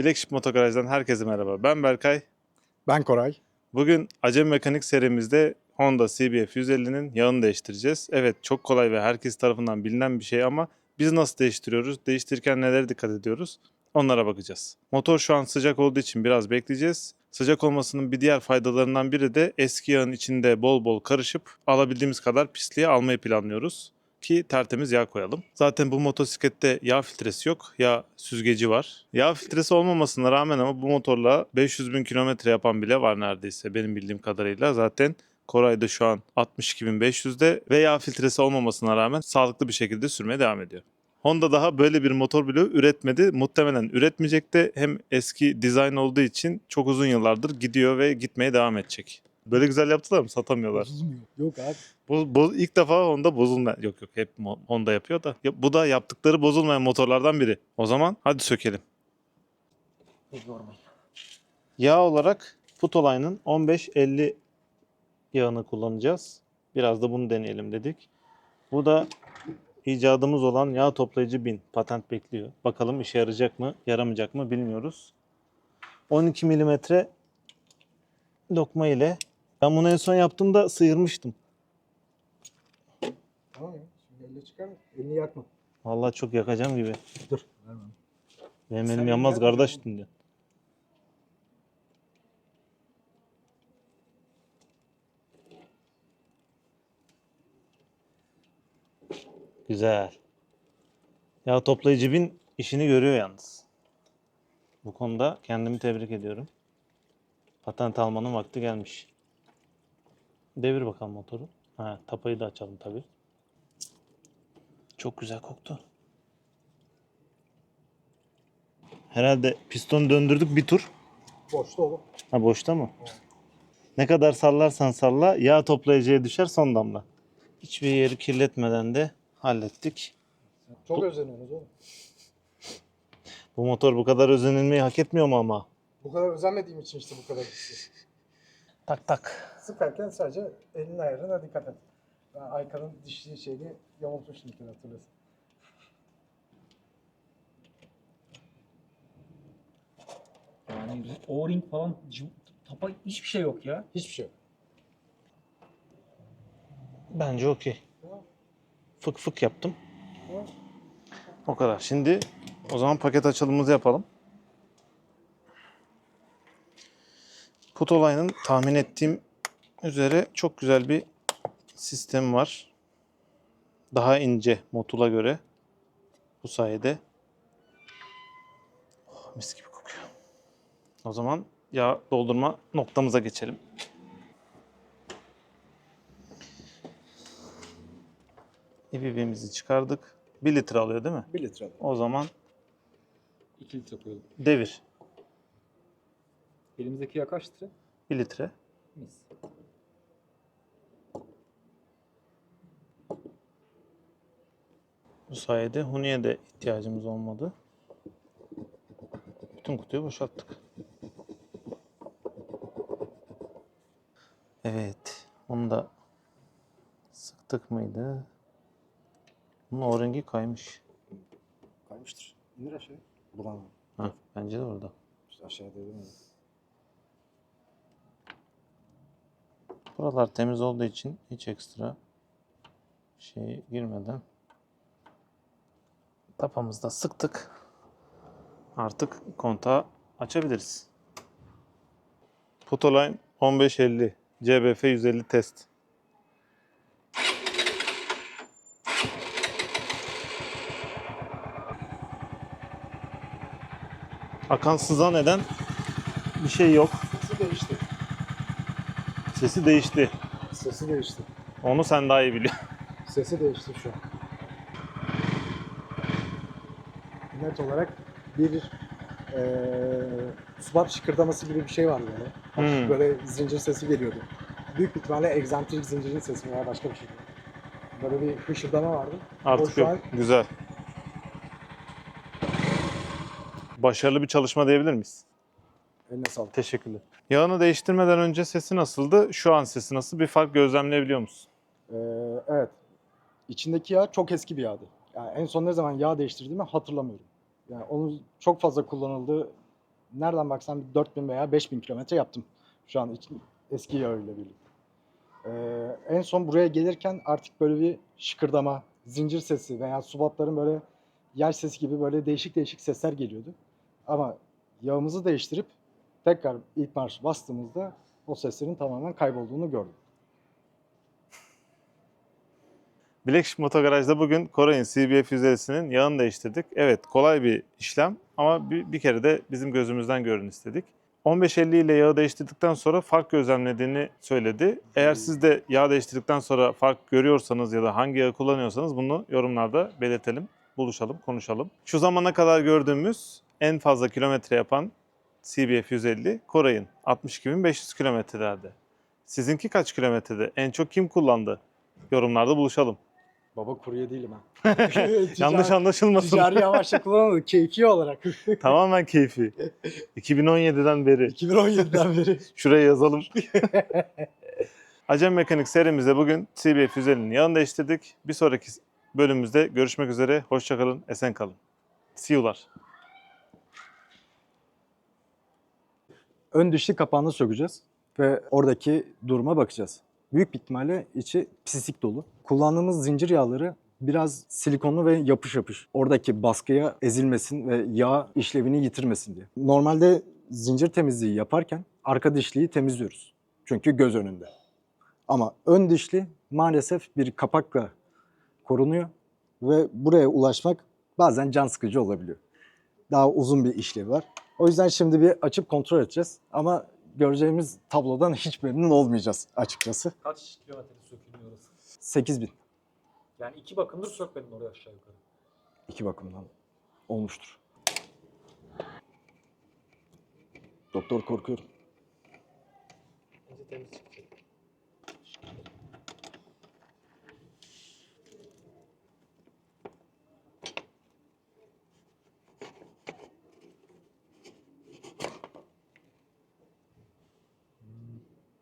Blackship Motogaraj'dan herkese merhaba. Ben Berkay. Ben Koray. Bugün Acem Mekanik serimizde Honda CBF 150'nin yağını değiştireceğiz. Evet çok kolay ve herkes tarafından bilinen bir şey ama biz nasıl değiştiriyoruz? Değiştirirken nelere dikkat ediyoruz? Onlara bakacağız. Motor şu an sıcak olduğu için biraz bekleyeceğiz. Sıcak olmasının bir diğer faydalarından biri de eski yağın içinde bol bol karışıp alabildiğimiz kadar pisliği almayı planlıyoruz ki tertemiz yağ koyalım. Zaten bu motosiklette yağ filtresi yok. Yağ süzgeci var. Yağ filtresi olmamasına rağmen ama bu motorla 500 bin kilometre yapan bile var neredeyse benim bildiğim kadarıyla. Zaten Koray'da şu an 62.500'de ve yağ filtresi olmamasına rağmen sağlıklı bir şekilde sürmeye devam ediyor. Honda daha böyle bir motor bile üretmedi. Muhtemelen üretmeyecek de hem eski dizayn olduğu için çok uzun yıllardır gidiyor ve gitmeye devam edecek. Böyle güzel yaptılar mı? Satamıyorlar. Bozulmuyor. Yok abi. Boz, boz, ilk defa Honda bozulma yok yok hep Honda yapıyor da Ya bu da yaptıkları bozulmayan motorlardan biri. O zaman hadi sökelim. Yağ olarak Putoline'ın 1550 yağını kullanacağız. Biraz da bunu deneyelim dedik. Bu da icadımız olan yağ toplayıcı bin patent bekliyor. Bakalım işe yarayacak mı, yaramayacak mı bilmiyoruz. 12 milimetre lokma ile ben bunu en son yaptığımda sıyırmıştım. Tamam ya. Şimdi elle çıkar. Elini yakma. Vallahi çok yakacağım gibi. Dur. Ver bana. Benim elim yanmaz yak kardeş diyor. Güzel. Ya toplayıcı bin işini görüyor yalnız. Bu konuda kendimi tebrik ediyorum. Patent almanın vakti gelmiş. Devir bakalım motoru. Ha, tapayı da açalım tabii. Çok güzel koktu. Herhalde piston döndürdük bir tur. Boşta oğlum. Ha boşta mı? Ne kadar sallarsan salla yağ toplayıcıya düşer son damla. Hiçbir yeri kirletmeden de hallettik. Çok Bu- özeniyorsunuz oğlum. Bu motor bu kadar özenilmeyi hak etmiyor mu ama? Bu kadar özenmediğim için işte bu kadar. Tak tak. Sıkarken sadece elin ayarına dikkat et. Ben Aykan'ın dişli şeyini yamultmuştum bir kere hatırlasın. Yani O-ring falan cıv- tapa hiçbir şey yok ya. Hiçbir şey yok. Bence okey. Fık fık yaptım. Tamam. O kadar. Şimdi o zaman paket açılımımızı yapalım. Putoline'ın tahmin ettiğim üzere çok güzel bir sistem var. Daha ince Motul'a göre. Bu sayede oh, mis gibi kokuyor. O zaman yağ doldurma noktamıza geçelim. İpimizi çıkardık. 1 litre alıyor değil mi? 1 litre. O zaman 2 litre koyalım. devir. Elimizdeki yağ kaç litre? 1 litre. Mis. Bu sayede huniye de ihtiyacımız olmadı. Bütün kutuyu boşalttık. Evet. Onu da sıktık mıydı? Bunun o rengi kaymış. Kaymıştır. İndir aşağıya. Bulan. Ha, bence de orada. İşte aşağıya dedim ya. Buralar temiz olduğu için hiç ekstra şey girmeden tapamızda sıktık. Artık kontağı açabiliriz. Putoline 1550 CBF 150 test. Akan sızan eden bir şey yok. Sesi değişti. Sesi değişti. Sesi değişti. Onu sen daha iyi biliyorsun. Sesi değişti şu an. Net olarak bir eee subap şıkırdaması gibi bir şey var böyle. Hafif Hmm. Böyle zincir sesi geliyordu. Büyük bir ihtimalle egzantrik zincirin sesi veya başka bir şey. Böyle bir hışırdama vardı. Artık O şu yok. an- Güzel. Başarılı bir çalışma diyebilir miyiz? Eline sağlık. Teşekkürler. Yağını değiştirmeden önce sesi nasıldı? Şu an sesi nasıl? Bir fark gözlemleyebiliyor musun? Ee, evet. İçindeki yağ çok eski bir yağdı. Yani en son ne zaman yağ değiştirdiğimi hatırlamıyorum. Yani onun çok fazla kullanıldığı nereden baksan bir 4000 veya 5000 kilometre yaptım. Şu an için eski yağıyla birlikte. Ee, en son buraya gelirken artık böyle bir şıkırdama, zincir sesi veya subapların böyle yer sesi gibi böyle değişik değişik sesler geliyordu. Ama yağımızı değiştirip tekrar ilk marş bastığımızda o seslerin tamamen kaybolduğunu gördüm. Blackship Motogaraj'da bugün Koray'ın CBF 150'sinin yağını değiştirdik. Evet kolay bir işlem ama bir, bir kere de bizim gözümüzden görün istedik. 1550 ile yağı değiştirdikten sonra fark gözlemlediğini söyledi. Eğer siz de yağ değiştirdikten sonra fark görüyorsanız ya da hangi yağı kullanıyorsanız bunu yorumlarda belirtelim, buluşalım, konuşalım. Şu zamana kadar gördüğümüz en fazla kilometre yapan CBF 150 Koray'ın 62.500 kilometrelerde. Sizinki kaç kilometrede? En çok kim kullandı? Yorumlarda buluşalım. Baba kurye değilim ha. Yanlış anlaşılmasın. Ticari yavaşça kullanıldı. Keyfi olarak. Tamamen keyfi. 2017'den beri. 2017'den beri. Şuraya yazalım. Acem Mekanik serimizde bugün CBF 150'nin yağını değiştirdik. Bir sonraki bölümümüzde görüşmek üzere. Hoşçakalın, esen kalın. See you'lar. ön dişli kapağını sökeceğiz ve oradaki duruma bakacağız. Büyük bir ihtimalle içi pislik dolu. Kullandığımız zincir yağları biraz silikonlu ve yapış yapış. Oradaki baskıya ezilmesin ve yağ işlevini yitirmesin diye. Normalde zincir temizliği yaparken arka dişliyi temizliyoruz. Çünkü göz önünde. Ama ön dişli maalesef bir kapakla korunuyor ve buraya ulaşmak bazen can sıkıcı olabiliyor. Daha uzun bir işlevi var. O yüzden şimdi bir açıp kontrol edeceğiz. Ama göreceğimiz tablodan hiç memnun olmayacağız açıkçası. Kaç kilometre sökülüyor orası? 8000 Yani iki bakımdır sökmedin oraya aşağı yukarı. iki bakımdan olmuştur. Doktor korkuyorum. Bence temiz çıkacak.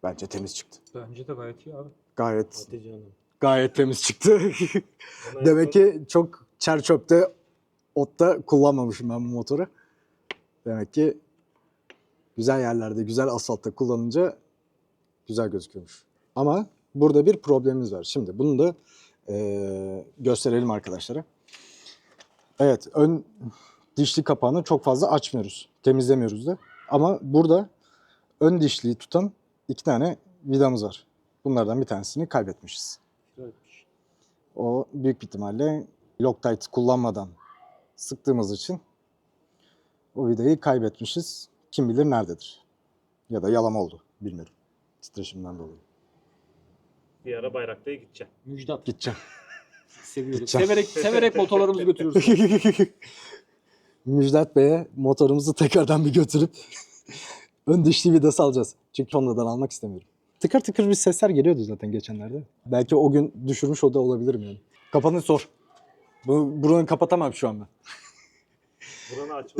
Bence temiz çıktı. Bence de gayet iyi abi. Gayet Hadi canım. gayet temiz çıktı. Demek ki çok çer çöpte otta kullanmamışım ben bu motoru. Demek ki güzel yerlerde, güzel asfaltta kullanınca güzel gözüküyormuş. Ama burada bir problemimiz var. Şimdi bunu da eee, gösterelim arkadaşlara. Evet, ön dişli kapağını çok fazla açmıyoruz. Temizlemiyoruz da. Ama burada ön dişliyi tutan iki tane vidamız var. Bunlardan bir tanesini kaybetmişiz. O büyük bir ihtimalle Loctite kullanmadan sıktığımız için o vidayı kaybetmişiz. Kim bilir nerededir. Ya da yalama oldu. Bilmiyorum. Titreşimden dolayı. Bir ara Bayraklı'ya gideceğim. Müjdat. Gideceğim. Seviyoruz. Gideceğim. Severek, severek motorlarımızı götürüyoruz. Müjdat Bey'e motorumuzu tekrardan bir götürüp ön dişli vidası alacağız. Çünkü Honda'dan almak istemiyorum. Tıkır tıkır bir sesler geliyordu zaten geçenlerde. Belki o gün düşürmüş o da olabilirim yani. Kapanı sor. Bu, buranı kapatamam şu an ben. Buranı aç.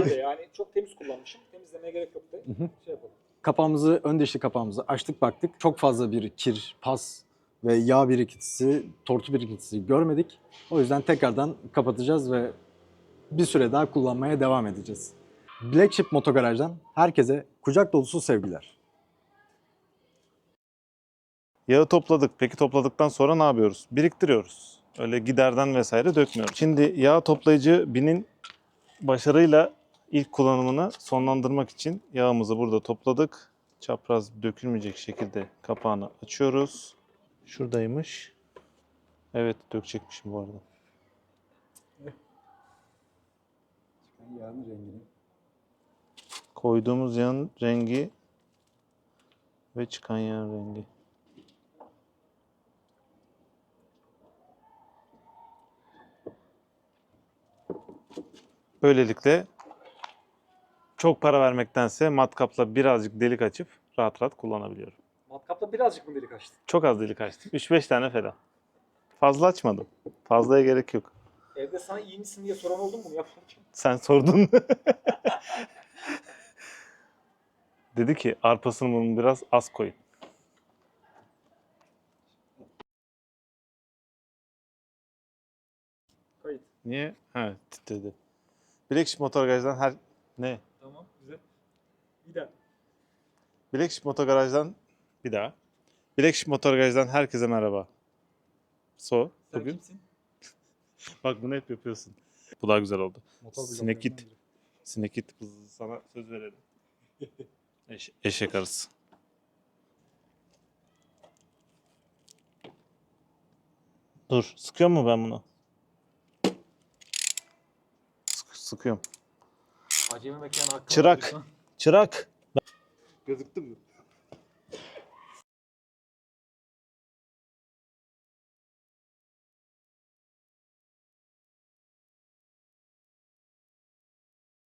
Öyle yani çok temiz kullanmışım. Temizlemeye gerek yok da. Şey yapalım. Kapağımızı, ön dişli kapağımızı açtık baktık. Çok fazla bir kir, pas ve yağ birikintisi, tortu birikintisi görmedik. O yüzden tekrardan kapatacağız ve bir süre daha kullanmaya devam edeceğiz. Black Sheep Motogaraj'dan herkese kucak dolusu sevgiler. Yağı topladık. Peki topladıktan sonra ne yapıyoruz? Biriktiriyoruz. Öyle giderden vesaire dökmüyoruz. Şimdi yağ toplayıcı binin başarıyla ilk kullanımını sonlandırmak için yağımızı burada topladık. Çapraz dökülmeyecek şekilde kapağını açıyoruz. Şuradaymış. Evet dökecekmişim bu arada. Yağın rengini. Koyduğumuz yağın rengi ve çıkan yağın rengi. Böylelikle çok para vermektense matkapla birazcık delik açıp rahat rahat kullanabiliyorum. Matkapta birazcık mı delik açtın? Çok az delik açtım. 3-5 tane falan. Fazla açmadım. Fazlaya gerek yok. Evde sana iyi misin diye soran oldu mu yaparken? Sen sordun. Dedi ki arpasını bunu biraz az koyun. Kayıt. Niye? Ha titredi. Blackship Motorgaj'dan her... Ne? Tamam güzel. Bir daha. Bilekşik Motogaraj'dan bir daha. Bilekşik Motogaraj'dan herkese merhaba. So, Sen bugün. kimsin? Bak bunu hep yapıyorsun. Bu daha güzel oldu. Motor Sinek git. biri. Sinekit sana söz verelim. Eş, eşek arısı. Dur, sıkıyor mu ben bunu? Sık, sıkıyorum. Acemi mekan hakkı. Çırak. Çırak. Gözüktü mü?